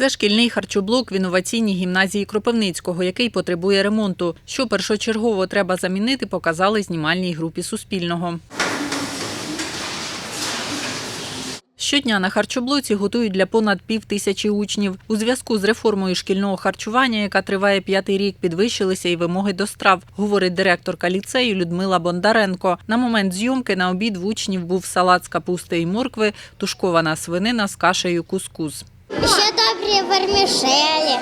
Це шкільний харчоблок в інноваційній гімназії Кропивницького, який потребує ремонту. Що першочергово треба замінити, показали знімальній групі Суспільного. Щодня на харчоблоці готують для понад пів тисячі учнів. У зв'язку з реформою шкільного харчування, яка триває п'ятий рік, підвищилися і вимоги до страв, говорить директорка ліцею Людмила Бондаренко. На момент зйомки на обід в учнів був салат з капусти і моркви, тушкована свинина з кашею кускус. Ще добрі вермішелі.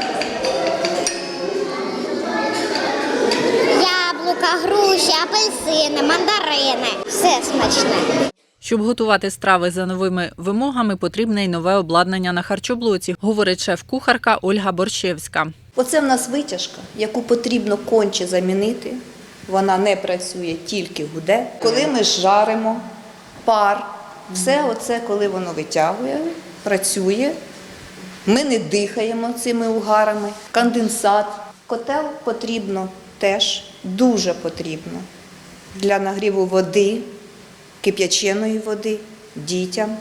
Яблука, груші, апельсини, мандарини. Все смачне. Щоб готувати страви за новими вимогами, потрібне й нове обладнання на харчоблоці, говорить шеф-кухарка Ольга Борщевська. Оце в нас витяжка, яку потрібно конче замінити. Вона не працює, тільки гуде. Коли ми жаримо пар, все оце, коли воно витягує, працює. Ми не дихаємо цими угарами. Конденсат. Котел потрібно теж дуже потрібно для нагріву води, кип'яченої води дітям.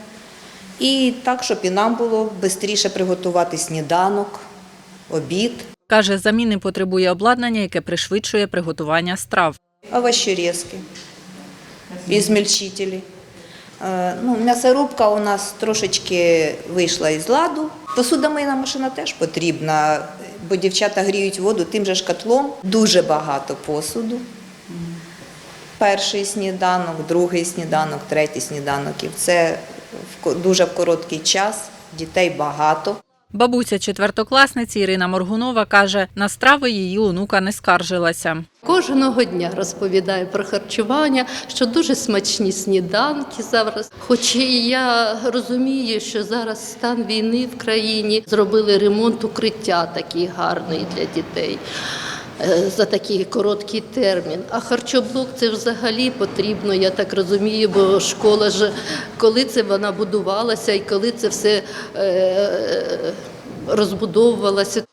І так, щоб і нам було швидше приготувати сніданок, обід. Каже, заміни потребує обладнання, яке пришвидшує приготування страв. овощерезки, ізмельчителі. Е, Ну, м'ясорубка у нас трошечки вийшла із ладу. Посудомийна машина теж потрібна, бо дівчата гріють воду тим же ж котлом. Дуже багато посуду. Перший сніданок, другий сніданок, третій сніданок. І це дуже в короткий час, дітей багато. Бабуся четвертокласниці Ірина Моргунова каже, на страви її онука не скаржилася. Кожного дня розповідає про харчування, що дуже смачні сніданки зараз. Хоч і я розумію, що зараз стан війни в країні зробили ремонт укриття такий гарний для дітей. Е, За такий короткий термін. А харчоблок це взагалі потрібно, я так розумію, бо школа ж коли це вона будувалася і коли це все е, розбудовувалося.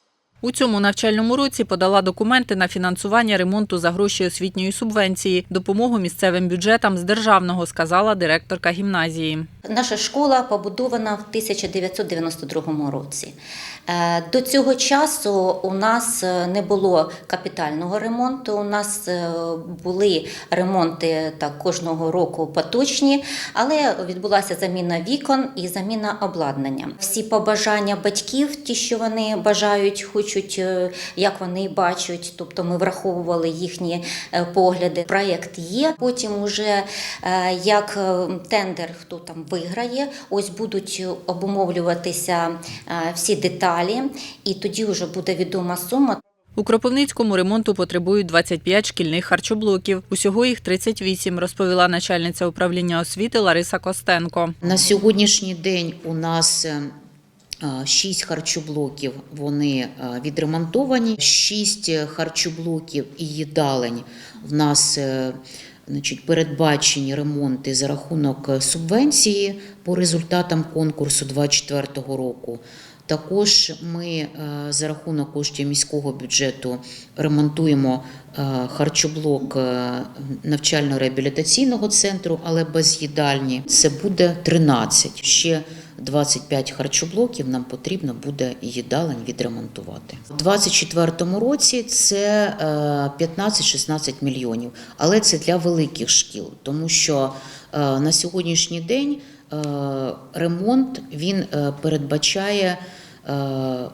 У цьому навчальному році подала документи на фінансування ремонту за гроші освітньої субвенції, допомогу місцевим бюджетам з державного, сказала директорка гімназії. Наша школа побудована в 1992 році. Е, До цього часу у нас е, не було капітального ремонту. У нас е, були ремонти так кожного року поточні, але відбулася заміна вікон і заміна обладнання. Всі побажання батьків, ті, що вони бажають, хочуть, е, як вони бачать, тобто ми враховували їхні е, погляди. Проєкт є. Потім уже е, як тендер, хто там виграє, ось будуть обумовлюватися всі деталі, і тоді вже буде відома сума. У Кропивницькому ремонту потребують 25 шкільних харчоблоків. Усього їх 38, розповіла начальниця управління освіти Лариса Костенко. На сьогоднішній день у нас шість харчоблоків вони е, відремонтовані, шість харчоблоків і їдалень в нас е, значить, передбачені ремонти за рахунок е, субвенції по результатам конкурсу 2024 року. Також ми е, за рахунок коштів міського бюджету ремонтуємо е, харчоблок е, навчально-реабілітаційного центру, але без їдальні. Це буде 13. Ще 25 харчоблоків нам потрібно буде їдалень відремонтувати. У 2024 році це е, 15-16 мільйонів, але це для великих шкіл, тому що е, на сьогоднішній день е, ремонт він е, передбачає е,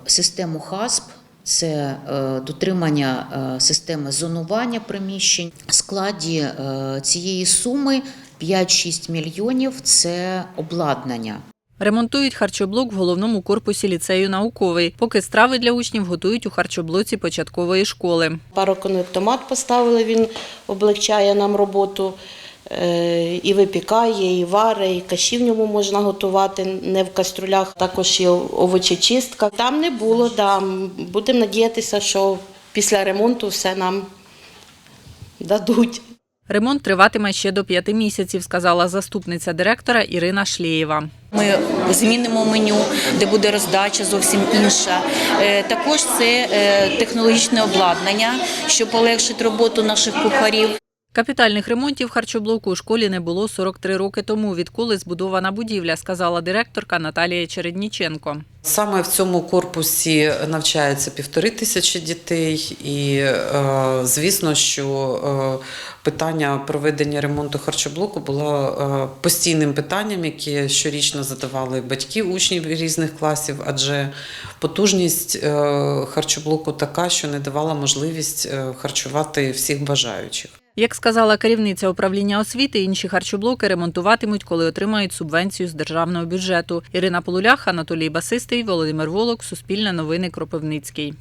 систему ХАСП. Це е, дотримання е, системи зонування приміщень. В складі е, цієї суми 5-6 мільйонів це обладнання. Ремонтують харчоблок в головному корпусі ліцею науковий, поки страви для учнів готують у харчоблоці початкової школи. Пароконектомат поставили, він облегчає нам роботу. е, І випікає, і варить, і каші в ньому можна готувати не в каструлях. Також є овочечистка. Там не було, да. будемо надіятися, що після ремонту все нам дадуть. Ремонт триватиме ще до п'яти місяців, сказала заступниця директора Ірина Шлєєва. Ми змінимо меню, де буде роздача зовсім інша. Е, Також це е, технологічне обладнання, що полегшить роботу наших кухарів. Капітальних ремонтів харчоблоку у школі не було 43 роки тому, відколи збудована будівля, сказала директорка Наталія Чередніченко. Саме в цьому корпусі навчається півтори тисячі дітей, і е, звісно, що е, питання проведення ремонту харчоблоку було е, постійним питанням, яке щорічно задавали батьки учнів різних класів, адже потужність харчоблоку така, що не давала можливість харчувати всіх бажаючих. Як сказала керівниця управління освіти, інші харчоблоки ремонтуватимуть, коли отримають субвенцію з державного бюджету. Ірина Полулях, Анатолій Басистий, Володимир Волок, Суспільне новини Кропивницький.